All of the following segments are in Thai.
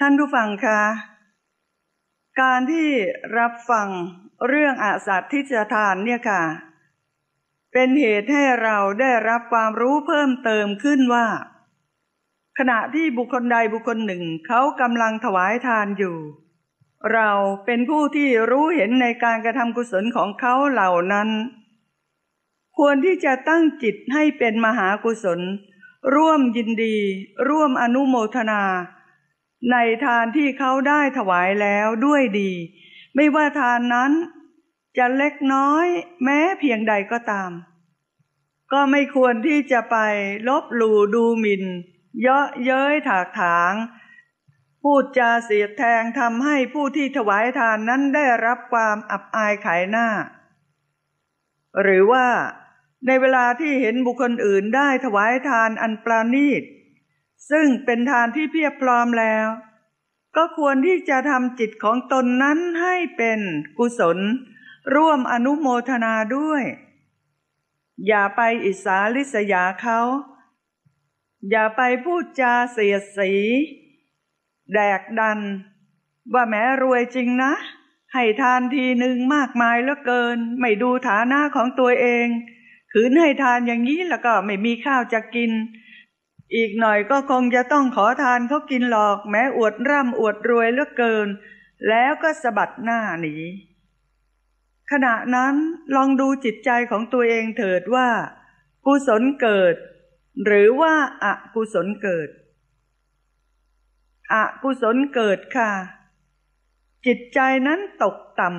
ท่านผู้ฟังคะการที่รับฟังเรื่องอาสัตทิจทานเนี่ยค่ะ เป็นเหตุให้เราได้รับความรู้เพิ่มเติมขึ้นว่า ขณะที่บุคคลใดบุคคลหนึ่งเขากำลังถวายทานอยู่ เราเป็นผู้ที่รู้เห็นในการกระทำกุศลของเขาเหล่านั้น ควรที่จะตั้งจิตให้เป็นมหากุศล ร่วมยินดี ร่วมอนุโมทนา ในทานที่เขาได้ถวายแล้วด้วยดี ไม่ว่าทานนั้น จะเล็กน้อยแม้เพียงใดก็ตาม ก็ไม่ควรที่จะไปลบหลู่ดูหมิน่น เยาะเย้ยถากถาง พูดจาเสียดแทงทำให้ผู้ที่ถวายทานนั้นได้รับความอับอายขายหน้า หรือว่าในเวลาที่เห็นบุคคลอื่นได้ถวายทานอันปราณีต ซึ่งเป็นทานที่เพียบพร้อมแล้ว ก็ควรที่จะทำจิตของตนนั้นให้เป็นกุศล ร่วมอนุโมทนาด้วย อย่าไปอิสาลิษยาเขา อย่าไปพูดจาเสียดสี แดกดัน ว่าแม้รวยจริงนะ ให้ทานทีหนึ่งมากมายเหลือเกิน ไม่ดูฐานะของตัวเองขืนให้ทานอย่างนี้แล้วก็ไม่มีข้าวจะกิน อีกหน่อยก็คงจะต้องขอทานเขากินหลอกแม้อวดร่ำอวดรวยเหลือเกิน แล้วก็สะบัดหน้าหนีขณะนั้นลองดูจิตใจของตัวเองเถิดว่า กุศลเกิด หรือว่าอากุศลเกิดอกุศลเกิดค่ะ จิตใจนั้นตกต่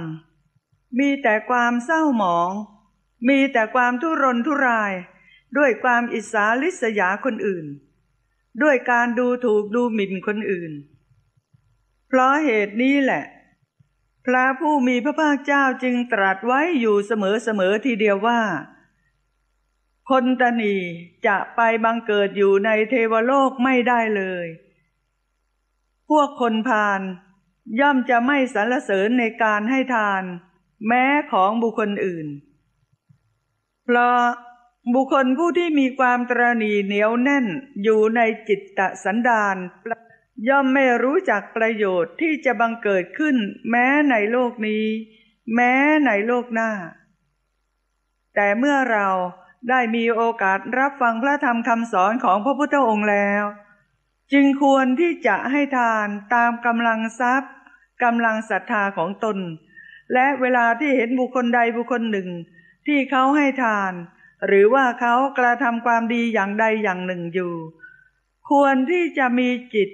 ำมีแต่ความเศร้าหมอง มีแต่ความทุรนทุราย ด้วยความอิสาลิษยาคนอื่น ด้วยการดูถูกดูหมิ่นคนอื่น เพราะเหตุนี้แหละ พระผู้มีพระภาคเจ้าจึงตรัสไว้อยู่เสมอๆทีเดียวว่า คนตนีจะไปบังเกิดอยู่ในเทวโลกไม่ได้เลย พวกคนพาลย่อมจะไม่สรรเสริญในการให้ทาน แม้ของบุคคลอื่น เพราะ บุคคลผู้ที่มีความตรณีเหนียวแน่นอยู่ในจิตตสันดานย่อมไม่รู้จักประโยชน์ที่จะบังเกิดขึ้น แม้ในโลกนี้ แม้ในโลกหน้า แต่เมื่อเราได้มีโอกาสรับฟังพระธรรมคำสอนของพระพุทธองค์แล้ว จึงควรที่จะให้ทานตามกำลังทรัพย์กำลังศรัทธาของตน และเวลาที่เห็นบุคคลใดบุคคลหนึ่ง ที่เขาให้ทาน หรือว่าเขากระทำความดีอย่างใดอย่างหนึ่งอยู่ ควรที่จะมีจิต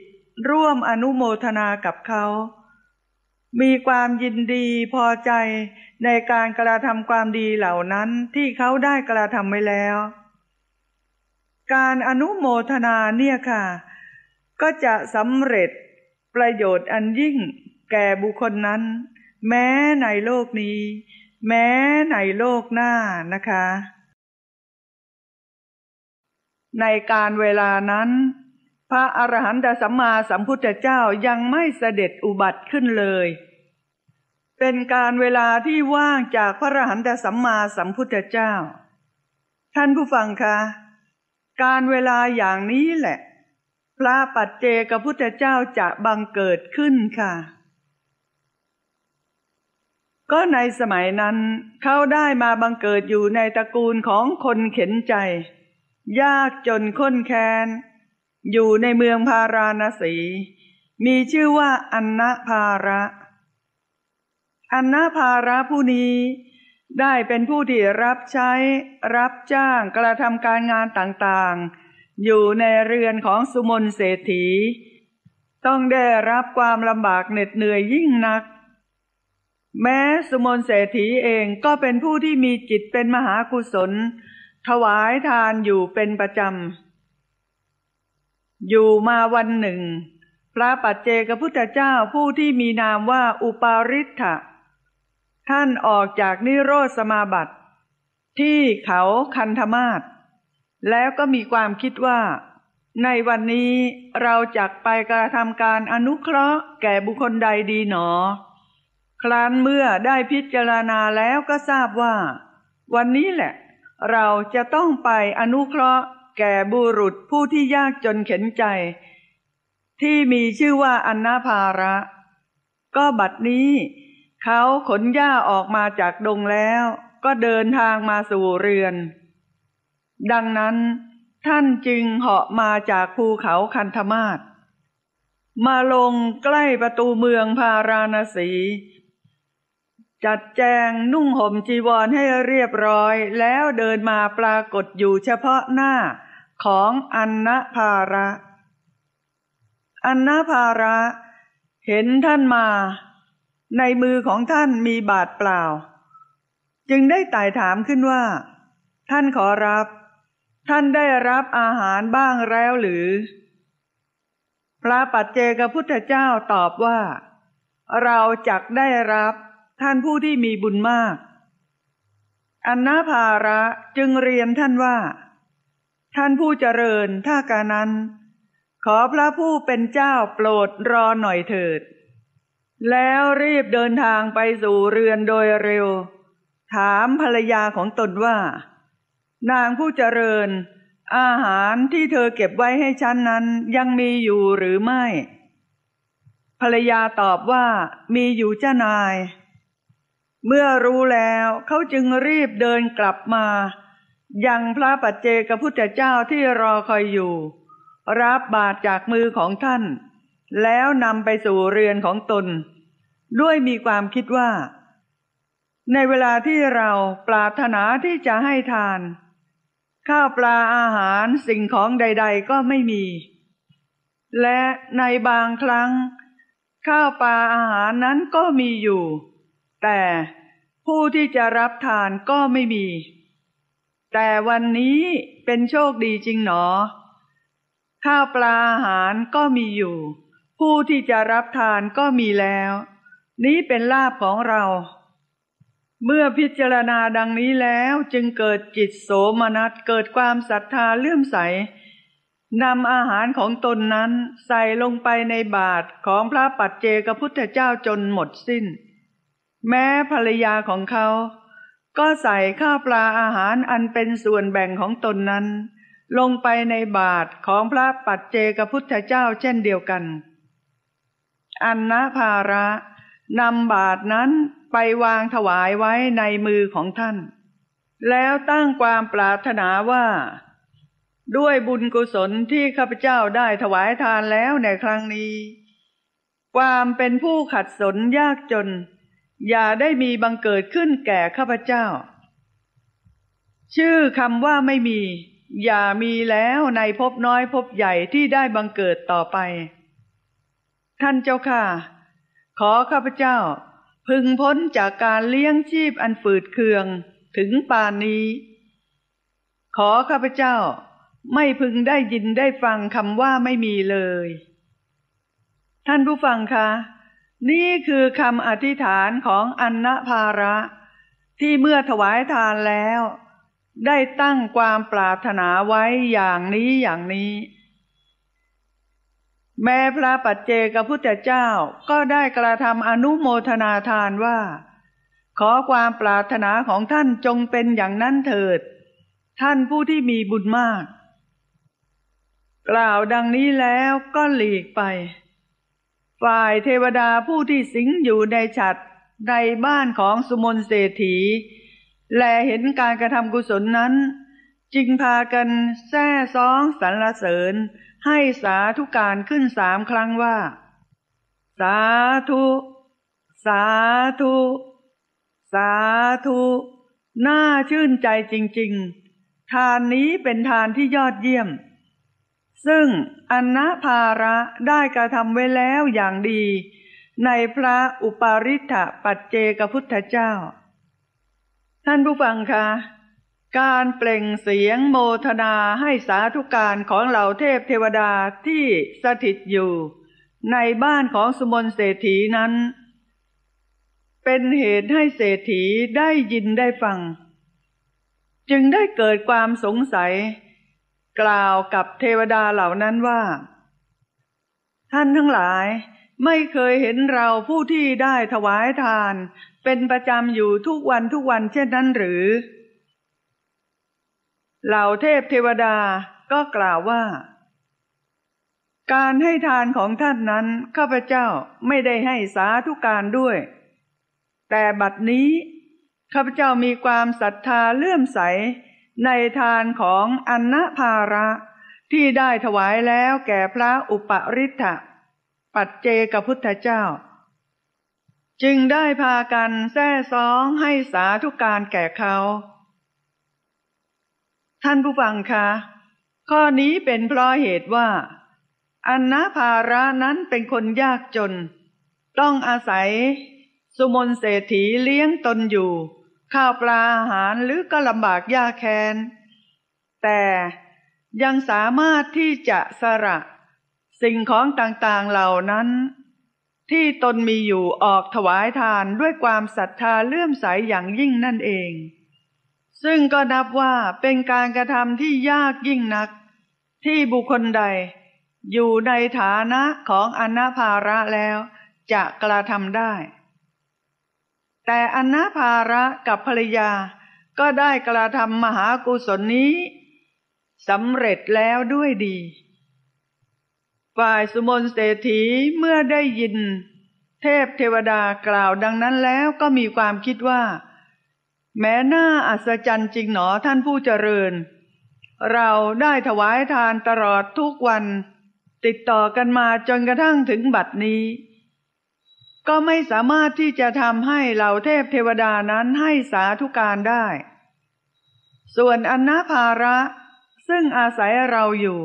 ร่วมอนุโมทนากับเขา มีความยินดีพอใจในการกระทำความดีเหล่านั้นที่เขาได้กระทำไว้แล้ว การอนุโมทนาเนี่ยค่ะ ก็จะสำเร็จประโยชน์อันยิ่งแก่บุคคลนั้น แม้ในโลกนี้ แม้ในโลกหน้านะคะ ในการเวลานั้น พระอรหันตสัมมาสัมพุทธเจ้ายังไม่เสด็จอุบัติขึ้นเลย เป็นการเวลาที่ว่างจากพระอรหันตสัมมาสัมพุทธเจ้า ท่านผู้ฟังคะการเวลาอย่างนี้แหละ พระปัจเจกพุทธเจ้าจะบังเกิดขึ้นค่ะ ก็ในสมัยนั้นเขาได้มาบังเกิดอยู่ในตระกูลของคนเข็นใจ ยากจนข้นแค้น อยู่ในเมืองพาราณสี มีชื่อว่าอันนภาระ อันนภาระผู้นี้ได้เป็นผู้ที่รับใช้ รับจ้างกระทำการงานต่างๆ อยู่ในเรือนของสุมนเศรษฐี ต้องได้รับความลำบากเหน็ดเหนื่อยยิ่งนัก แม้สุมนเศรษฐีเองก็เป็นผู้ที่มีจิตเป็นมหากุศล ถวายทานอยู่เป็นประจำ อยู่มาวันหนึ่ง พระปัจเจกพุทธเจ้าผู้ที่มีนามว่าอุปาริธะท่านออกจากนิโรธสมาบัติ ที่เขาคันธมาศแล้วก็มีความคิดว่า ในวันนี้เราจักไปกระทำการอนุเคราะห์แก่บุคคลใดดีหนอ ครั้นเมื่อได้พิจารณาแล้วก็ทราบว่า วันนี้แหละ เราจะต้องไปอนุเคราะห์แก่บุรุษผู้ที่ยากจนเข็นใจ ที่มีชื่อว่าอันนาภาระ ก็บัดนี้ เขาขนหญ้าออกมาจากดงแล้ว ก็เดินทางมาสู่เรือน ดังนั้นท่านจึงเหาะมาจากภูเขาคันธมาศมาลงใกล้ประตูเมืองพาราณสี จัดแจงนุ่งห่มจีวรให้เรียบร้อย แล้วเดินมาปรากฏอยู่เฉพาะหน้าของอันนภาระ อันนภาระ เห็นท่านมา ในมือของท่านมีบาทเปล่า จึงได้ไต่ถามขึ้นว่า ท่านขอรับ ท่านได้รับอาหารบ้างแล้วหรือ พระปัจเจกพุทธเจ้าตอบว่า เราจักได้รับ ท่านผู้ที่มีบุญมาก อันนาภาระจึงเรียนท่านว่า ท่านผู้เจริญถ้าการนั้น ขอพระผู้เป็นเจ้าโปรดรอหน่อยเถิด แล้วรีบเดินทางไปสู่เรือนโดยเร็ว ถามภรรยาของตนว่า นางผู้เจริญ อาหารที่เธอเก็บไว้ให้ฉันนั้นยังมีอยู่หรือไม่ภรรยาตอบว่ามีอยู่เจ้านาย เมื่อรู้แล้วเขาจึงรีบเดินกลับมา ยังพระปัจเจกพุทธเจ้าที่รอคอยอยู่ รับบาตรจากมือของท่าน แล้วนำไปสู่เรือนของตน ด้วยมีความคิดว่า ในเวลาที่เราปรารถนาที่จะให้ทาน ข้าวปลาอาหารสิ่งของใด ๆ ก็ไม่มี และในบางครั้ง ข้าวปลาอาหารนั้นก็มีอยู่ แต่ผู้ที่จะรับทานก็ไม่มี แต่วันนี้เป็นโชคดีจริงหนอ ข้าวปลาอาหารก็มีอยู่ ผู้ที่จะรับทานก็มีแล้ว นี้เป็นลาภของเรา เมื่อพิจารณาดังนี้แล้วจึงเกิดจิตโสมนัสเกิดความศรัทธาเลื่อมใสนำอาหารของตนนั้นใส่ลงไปในบาตรของพระปัจเจกพุทธเจ้าจนหมดสิ้น แม้ภรรยาของเขา ก็ใส่ข้าวปลาอาหารอันเป็นส่วนแบ่งของตนนั้น ลงไปในบาทของพระปัจเจกพุทธเจ้าเช่นเดียวกัน อันนะภาระนำบาทนั้นไปวางถวายไว้ในมือของท่าน แล้วตั้งความปรารถนาว่า ด้วยบุญกุศลที่ข้าพเจ้าได้ถวายทานแล้วในครั้งนี้ ความเป็นผู้ขัดสนยากจน อย่าได้มีบังเกิดขึ้นแก่ข้าพเจ้า ชื่อคำว่าไม่มี อย่ามีแล้วในภพน้อยภพใหญ่ที่ได้บังเกิดต่อไป ท่านเจ้าค่ะ ขอข้าพเจ้า พึงพ้นจากการเลี้ยงชีพอันฝืดเคืองถึงป่านนี้ ขอข้าพเจ้า ไม่พึงได้ยินได้ฟังคำว่าไม่มีเลย ท่านผู้ฟังคะ นี่คือคำอธิษฐานของอันนภาระ ที่เมื่อถวายทานแล้ว ได้ตั้งความปรารถนาไว้อย่างนี้อย่างนี้ แม้พระปัจเจกพุทธเจ้าก็ได้กระทำอนุโมทนาทานว่า ขอความปรารถนาของท่านจงเป็นอย่างนั้นเถิด ท่านผู้ที่มีบุญมาก กล่าวดังนี้แล้วก็หลีกไป ฝ่ายเทวดาผู้ที่สิงอยู่ในฉัดในบ้านของสุมนเศรษฐี แลเห็นการกระทำกุศลนั้น จึงพากันแซ่ซ้องสรรเสริญ ให้สาธุการขึ้นสามครั้งว่า สาธุ สาธุ สาธุ น่าชื่นใจจริง ๆ ทานนี้เป็นทานที่ยอดเยี่ยม ซึ่งอันนะภาระได้กระทำไว้แล้วอย่างดี ในพระอุปาริธปัจเจกพุทธเจ้า ท่านผู้ฟังคะการเปล่งเสียงโมทนาให้สาธุการของเหล่าเทพเทวดาที่สถิตอยู่ ในบ้านของสุมนเศรษฐีนั้น เป็นเหตุให้เศรษฐีได้ยินได้ฟัง จึงได้เกิดความสงสัย กล่าวกับเทวดาเหล่านั้นว่า ท่านทั้งหลายไม่เคยเห็นเราผู้ที่ได้ถวายทาน เป็นประจำอยู่ทุกวันทุกวันเช่นนั้นหรือ เหล่าเทพเทวดาก็กล่าวว่า การให้ทานของท่านนั้นข้าพเจ้าไม่ได้ให้สาธุการด้วย แต่บัดนี้ข้าพเจ้ามีความศรัทธาเลื่อมใส ในทานของอันนภาระ ที่ได้ถวายแล้วแก่พระอุปริทธะปัจเจกพุทธเจ้า จึงได้พากันแท้ซองให้สาธุการแก่เขา ท่านผู้ฟังคะ ข้อนี้เป็นเพราะเหตุว่า อันนภาระนั้นเป็นคนยากจน ต้องอาศัย สุมนเศรษฐีเลี้ยงตนอยู่ ข้าวปลาอาหารหรือก็ลำบากยากแค้น แต่ยังสามารถที่จะสละ สิ่งของต่างๆเหล่านั้น ที่ตนมีอยู่ออกถวายทานด้วยความศรัทธาเลื่อมใสอย่างยิ่งนั่นเอง ซึ่งก็นับว่าเป็นการกระทำที่ยากยิ่งนัก ที่บุคคลใด อยู่ในฐานะของอนาภาระแล้วจะกระทำได้ แต่อนาภาระกับภรรยาก็ได้กระทำมหากุศลนี้สำเร็จแล้วด้วยดี ฝ่ายสุมนเศรษฐีเมื่อได้ยิน เทพเทวดากล่าวดังนั้นแล้วก็มีความคิดว่า แม้น่าอัศจรรย์จริงหนอท่านผู้เจริญ เราได้ถวายทานตลอดทุกวัน ติดต่อกันมาจนกระทั่งถึงบัดนี้ ก็ไม่สามารถที่จะทำให้เหล่าเทพเทวดานั้นให้สาธุการได้ ส่วนอนนาภาระซึ่งอาศัยเราอยู่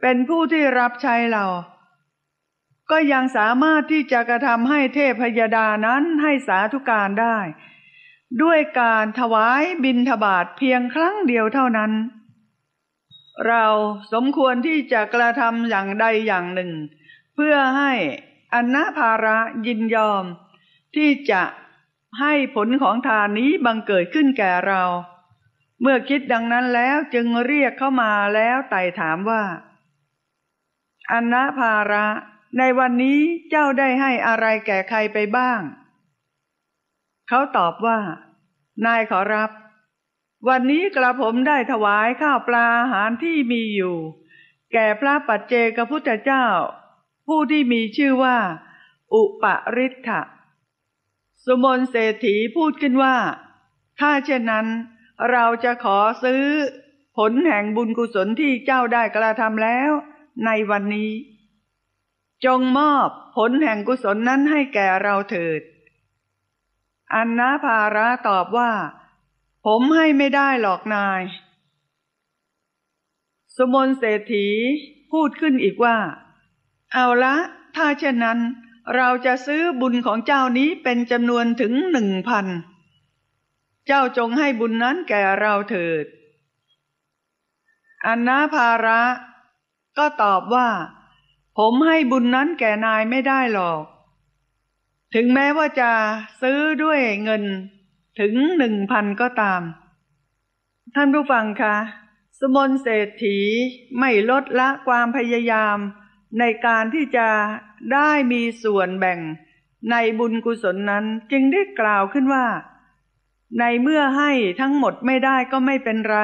เป็นผู้ที่รับใช้เรา ก็ยังสามารถที่จะกระทำให้เทพยดานั้นให้สาธุการได้ ด้วยการถวายบิณฑบาตเพียงครั้งเดียวเท่านั้น เราสมควรที่จะกระทำอย่างใดอย่างหนึ่ง เพื่อให้ อนนาภาระยินยอม ที่จะให้ผลของทานนี้บังเกิดขึ้นแก่เรา เมื่อคิดดังนั้นแล้วจึงเรียกเข้ามาแล้วไต่ถามว่า อันนะภาระ ในวันนี้เจ้าได้ให้อะไรแก่ใครไปบ้าง เขาตอบว่า นายขอรับ วันนี้กระผมได้ถวายข้าวปลาอาหารที่มีอยู่ แก่พระปัจเจกพุทธเจ้า ผู้ที่มีชื่อว่า อุปริทธะสุมนเศรษฐีพูดขึ้นว่า ถ้าเช่นนั้น เราจะขอซื้อ ผลแห่งบุญกุศลที่เจ้าได้กระทำแล้ว ในวันนี้ จงมอบผลแห่งกุศลนั้นให้แก่เราเถิด อันนาภาระตอบว่า ผมให้ไม่ได้หรอกนาย สมนเศรษฐีพูดขึ้นอีกว่า เอาละ ถ้าเช่นนั้น เราจะซื้อบุญของเจ้านี้เป็นจำนวนถึงหนึ่งพัน เจ้าจงให้บุญนั้นแก่เราเถิด อันนาภาระ ก็ตอบว่า ผมให้บุญนั้นแก่นายไม่ได้หรอก ถึงแม้ว่าจะซื้อด้วยเงินถึงหนึ่งพันก็ตาม ท่านผู้ฟังคะ สมนเศรษฐีไม่ลดละความพยายาม ในการที่จะได้มีส่วนแบ่งในบุญกุศลนั้นจึงได้กล่าวขึ้นว่า ในเมื่อให้ทั้งหมดไม่ได้ก็ไม่เป็นไร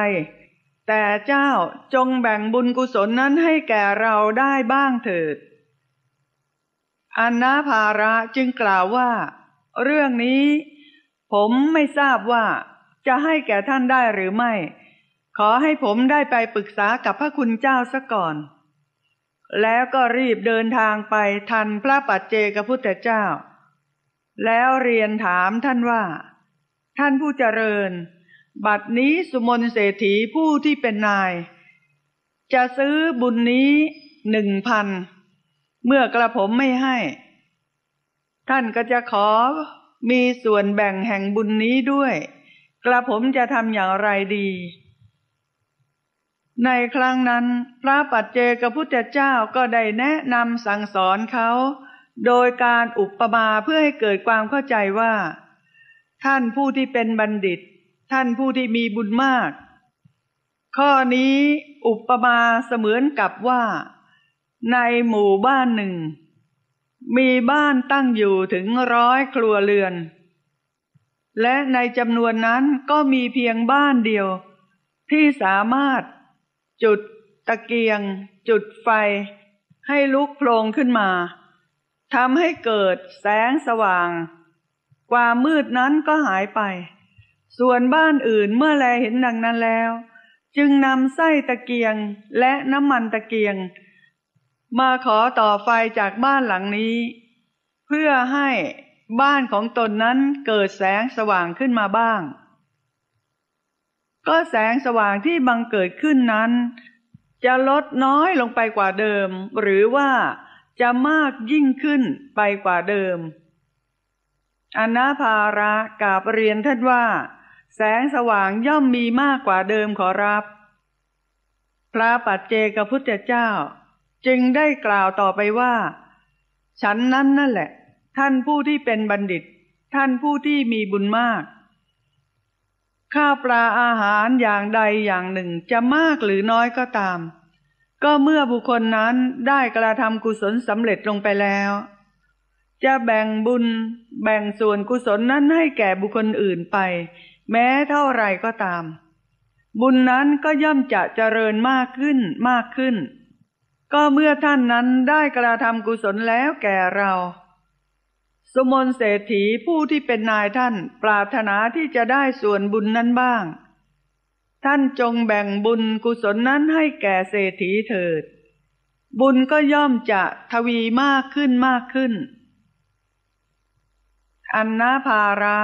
แต่เจ้าจงแบ่งบุญกุศลนั้นให้แก่เราได้บ้างเถิดอันนาภาระจึงกล่าวว่า เรื่องนี้ ผมไม่ทราบว่าจะให้แก่ท่านได้หรือไม่ ขอให้ผมได้ไปปรึกษากับพระคุณเจ้าซะก่อน แล้วก็รีบเดินทางไปทันพระปัจเจกพุทธเจ้า แล้วเรียนถามท่านว่า ท่านผู้เจริญ บัดนี้สุมนเศรษฐีผู้ที่เป็นนาย จะซื้อบุญนี้หนึ่งพันเมื่อกระผมไม่ให้ ท่านก็จะขอมีส่วนแบ่งแห่งบุญนี้ด้วย กระผมจะทำอย่างไรดี ในครั้งนั้นพระปัจเจกพุทธเจ้าก็ได้แนะนำสั่งสอนเขา โดยการอุปมาเพื่อให้เกิดความเข้าใจว่า ท่านผู้ที่เป็นบัณฑิต ท่านผู้ที่มีบุญมาก ข้อนี้อุปมาเสมือนกับว่า ในหมู่บ้านหนึ่ง มีบ้านตั้งอยู่ถึงร้อยครัวเรือน และในจำนวนนั้นก็มีเพียงบ้านเดียว ที่สามารถ จุดตะเกียง จุดไฟ ให้ลุกโผล่ขึ้นมาทำให้เกิดแสงสว่าง ความมืดนั้นก็หายไป ส่วนบ้านอื่นเมื่อแลเห็นดังนั้นแล้ว จึงนำไส้ตะเกียงและน้ำมันตะเกียง มาขอต่อไฟจากบ้านหลังนี้ เพื่อให้บ้านของตนนั้นเกิดแสงสว่างขึ้นมาบ้าง ก็แสงสว่างที่บังเกิดขึ้นนั้น จะลดน้อยลงไปกว่าเดิม หรือว่าจะมากยิ่งขึ้นไปกว่าเดิมอนาภาระกาบเรียนท่านว่า แสงสว่างย่อมมีมากกว่าเดิมขอรับ พระปัจเจกพุทธเจ้า จึงได้กล่าวต่อไปว่า ฉันนั้นนั่นแหละ ท่านผู้ที่เป็นบัณฑิต ท่านผู้ที่มีบุญมาก ข้าวปลาอาหารอย่างใดอย่างหนึ่งจะมากหรือน้อยก็ตาม ก็เมื่อบุคคลนั้นได้กระทำกุศลสำเร็จลงไปแล้ว จะแบ่งบุญ แบ่งส่วนกุศลนั้นให้แก่บุคคลอื่นไป แม้เท่าไรก็ตาม บุญนั้นก็ย่อมจะเจริญมากขึ้นมากขึ้น ก็เมื่อท่านนั้นได้กระทำกุศลแล้วแก่เรา สมนเศรษฐีผู้ที่เป็นนายท่านปรารถนาที่จะได้ส่วนบุญนั้นบ้าง ท่านจงแบ่งบุญกุศลนั้นให้แก่เศรษฐีเถิด บุญก็ย่อมจะทวีมากขึ้นมากขึ้น อันนาภาระ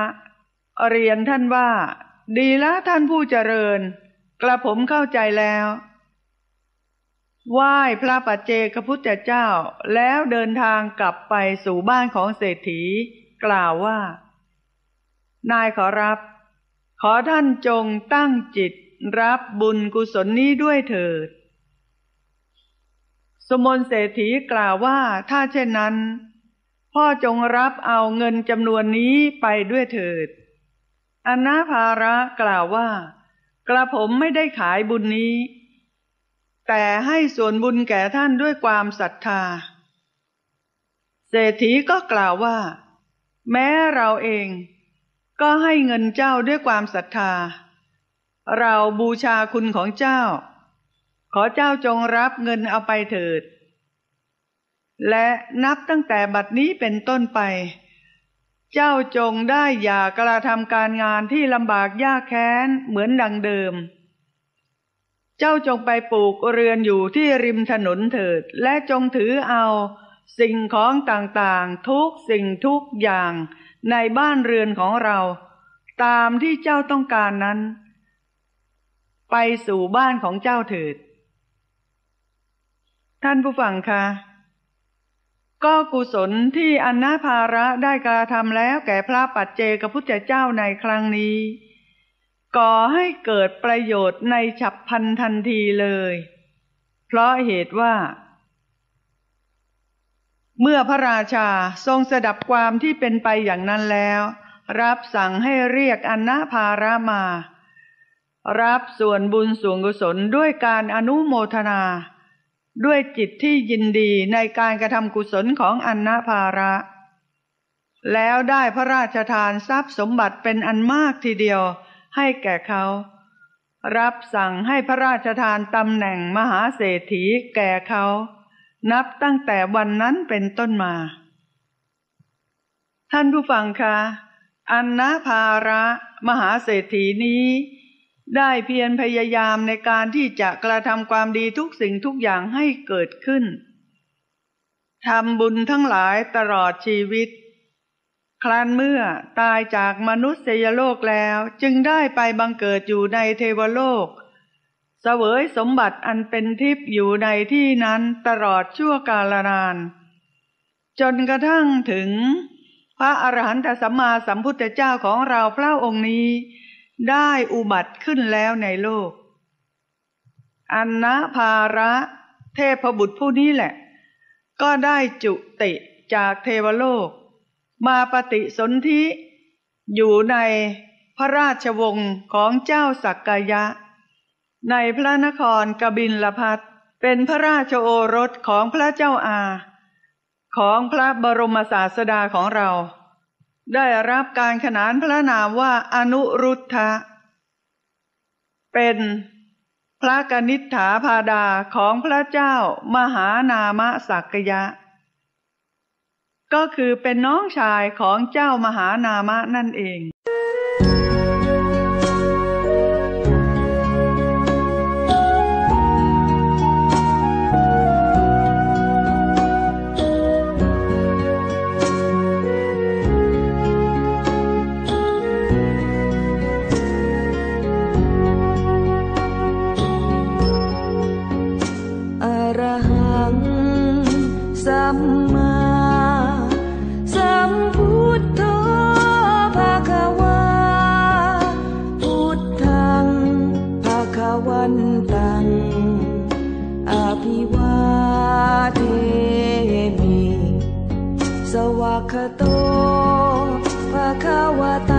เรียนท่านว่า ดีละท่านผู้เจริญ กระผมเข้าใจแล้ว ไหว้พระปัจเจกพุทธเจ้า แล้วเดินทางกลับไปสู่บ้านของเศรษฐี กล่าวว่า นายขอรับ ขอท่านจงตั้งจิตรับบุญกุศลนี้ด้วยเถิด สมนเศรษฐีกล่าวว่าถ้าเช่นนั้น พ่อจงรับเอาเงินจำนวนนี้ไปด้วยเถิดอนาภาระกล่าวว่า กระผมไม่ได้ขายบุญนี้ แต่ให้ส่วนบุญแก่ท่านด้วยความศรัทธา เศรษฐีก็กล่าวว่า แม้เราเอง ก็ให้เงินเจ้าด้วยความศรัทธา เราบูชาคุณของเจ้า ขอเจ้าจงรับเงินเอาไปเถิด และนับตั้งแต่บัดนี้เป็นต้นไป เจ้าจงได้อย่ากระทำการงานที่ลำบากยากแค้นเหมือนดังเดิม จ้าจงไปปลูกเรือนอยู่ที่ริมถนนเถิด และจงถือเอา สิ่งของต่างๆ ทุกสิ่งทุกอย่างในบ้านเรือนของเรา ตามที่เจ้าต้องการนั้น ไปสู่บ้านของเจ้าเถิด ท่านผู้ฟังคะก็กุศลที่อันนาภาระได้กระทำแล้วแก่พระปัจเจกพุทธเจ้าในครั้งนี้ ก่อให้เกิดประโยชน์ในฉับพันทันทีเลย เพราะเหตุว่า เมื่อพระราชาทรงสดับความที่เป็นไปอย่างนั้นแล้ว รับสั่งให้เรียกอนนาภาระมา รับส่วนบุญส่วนกุศลด้วยการอนุโมทนา ด้วยจิตที่ยินดีในการกระทำกุศลของอนนาภาระ แล้วได้พระราชทานทรัพย์สมบัติเป็นอันมากทีเดียว ให้แก่เขา รับสั่งให้พระราชทานตำแหน่งมหาเศรษฐีแก่เขา นับตั้งแต่วันนั้นเป็นต้นมา ท่านผู้ฟังคะอันนาภาระมหาเศรษฐีนี้ ได้เพียรพยายามในการที่จะกระทำความดีทุกสิ่งทุกอย่างให้เกิดขึ้นทำบุญทั้งหลายตลอดชีวิต ครั้นเมื่อตายจากมนุษยโลกแล้วจึงได้ไปบังเกิดอยู่ในเทวโลกเสวยสมบัติอันเป็นทิพย์อยู่ในที่นั้นตลอดชั่วกาลนาน จนกระทั่งถึง พระอรหันตสัมมาสัมพุทธเจ้าของเราพระองค์นี้ ได้อุบัติขึ้นแล้วในโลก อันนะภาระเทพบุตรผู้นี้แหละ ก็ได้จุติจากเทวโลก มาปฏิสนธิอยู่ในพระราชวงศ์ของเจ้าสักกายะ ในพระนครกบินลพัทเป็นพระราชโอรสของพระเจ้าอา ของพระบรมศาสดาของเรา ได้รับการขนานพระนามว่าอนุรุทธะเป็นพระกนิษฐาพาดาของพระเจ้ามหานามสักยะ ก็คือเป็นน้องชายของเจ้ามหานามะนั่นเอง ko pagkawatan